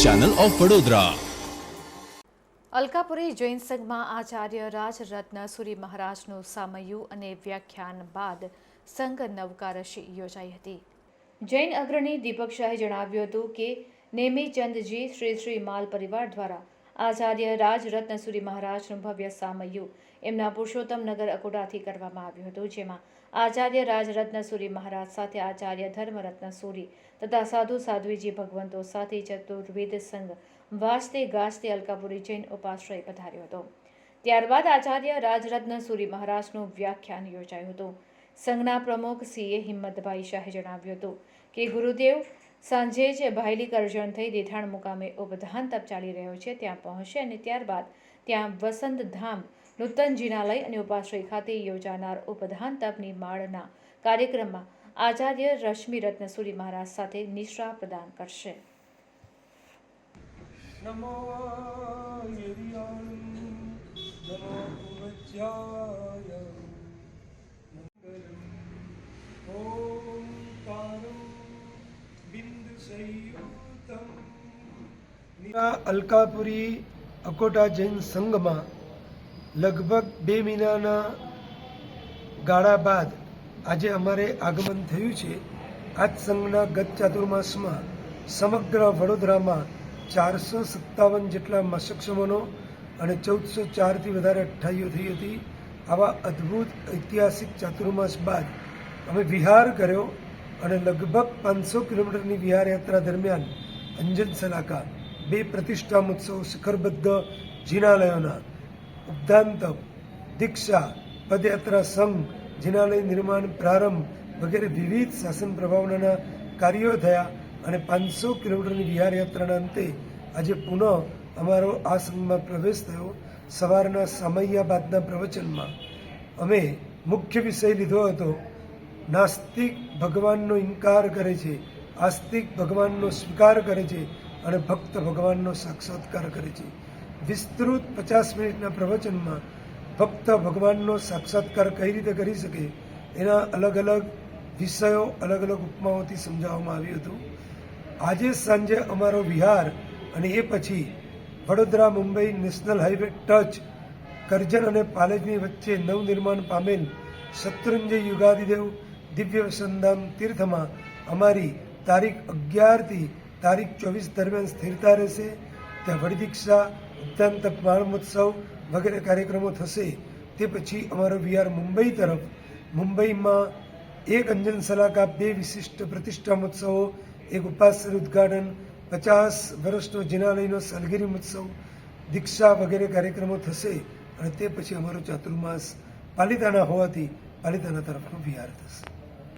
Channel of Vadodara. Alkapuri Jain સંઘમાં આચાર્ય રાજરત્ન સૂરી મહારાજનું સામયું અને વ્યાખ્યાન બાદ સંઘ નવકારશી યોજાઈ હતી. જૈન અગ્રણી દીપક શાહે જણાવ્યું હતું કે, નેમીચંદજી શ્રી શ્રી માલ પરિવાર દ્વારા આચાર્ય રાજરત્નસુરી મહારાજનું ભવ્ય સામયું. એમના પુરુષોત્તમ નગર અકોડાથી કરવામાં આવ્યું હતું, જેમાં આચાર્ય રાજરત્નસુરી મહારાજ સાથે આચાર્ય ધર્મરત્નસુરી તથા સાધુ સાધ્વીજી ભગવંતો સાથે ચતુર્વેદ સંઘ વાજતે ગાજતે અલકાપુરી જૈન ઉપાશ્રય પધાર્યો હતો. ત્યારબાદ આચાર્ય રાજરત્ન સુરી મહારાજનું વ્યાખ્યાન યોજાયું હતું. સંઘના પ્રમુખ સીએ હિંમતભાઈ શાહે જણાવ્યું હતું કે ગુરુદેવ સાંજે જ ભાયલી કરજણ થઈ દેઠાણ મુકામે ઉપધાન તપ ચાલી રહ્યો છે, ત્યાં પહોંચશે અને ત્યારબાદ ત્યાં વસંત ધામ, નૂતન જિનાલય અને ઉપાશ્રય ખાતે યોજાનાર ઉપધાન તપની માળના કાર્યક્રમમાં આચાર્ય રશ્મિ રત્નસુરી મહારાજ સાથે નિશ્રા પ્રદાન કરશે. નમો નમો અલકાપુરી અકોટા જૈન સંઘમાં લગભગ બે મહિનાના ગાળા બાદ આજે અમારે આગમન થયું છે. આજ સંઘના ગત ચાતુર્માસમાં સમગ્ર વડોદરામાં ચારસો સત્તાવન જેટલા મસક્ષમોનો અને ચૌદસો ચારથી વધારે અઠ્ઠાઈઓ થઈ હતી. આવા અદ્ભુત ઐતિહાસિક ચાતુર્માસ બાદ અમે વિહાર કર્યો અને લગભગ પાંચસો કિલોમીટરની વિહાર યાત્રા દરમિયાન અંજન સલાકા બે પ્રતિષ્ઠા મહોત્સવ શિખરબદ્ધ જિનાલયોના ઉદ્ધાંત દીક્ષા પદયાત્રા સંઘ, જિનાલય નિર્માણ પ્રારંભ વગેરે વિવિધ શાસન પ્રભાવનાના કાર્યો થયા અને પાંચસો કિલોમીટરની વિહાર યાત્રાના અંતે આજે પુનઃ અમારો આ સંઘમાં પ્રવેશ થયો. સવારના સામૈયા બાદના પ્રવચનમાં અમે મુખ્ય વિષય લીધો હતો. નાસ્તિક ભગવાનનો ઇનકાર કરે છે. આસ્તિક ભગવાનનો સ્વીકાર કરે છે. અને ભક્ત ભગવાનનો સાક્ષાત્કાર કરે છે. વિસ્તૃત પચાસ મિનિટના પ્રવચનમાં ભક્ત ભગવાનનો સાક્ષાત્કાર કઈ રીતે કરી શકે એના અલગ અલગ વિષયો, અલગ અલગ ઉપમાઓથી સમજાવવામાં આવ્યું હતું. આજે સાંજે અમારો વિહાર અને એ પછી Vadodara Mumbai national highway touch, Karjan અને પાલેજની વચ્ચે નવનિર્માણ પામેલ શત્રુંજય યુગાદિદેવ દિવ્ય સંધામ તીર્થમાં અમારી તારીખ અગિયારથી તારીખ ચોવીસ દરમિયાન સ્થિરતા રહેશે, ત્યાં વડદીક્ષા ઉદ્યાન બાળ મહોત્સવ વગેરે કાર્યક્રમો થશે. તે પછી અમારો વિહાર મુંબઈ તરફ, મુંબઈમાં એક અંજન સલાકા બે વિશિષ્ટ પ્રતિષ્ઠા મહોત્સવો, એક ઉપાસર ઉદ્ઘાટન, પચાસ વર્ષનો જિનાલયનો સલગીરી મહોત્સવ, દીક્ષા વગેરે કાર્યક્રમો થશે અને તે પછી અમારો ચાતુર્માસ પાલિતાના હોવાથી પાલિતાના તરફનો વિહાર થશે.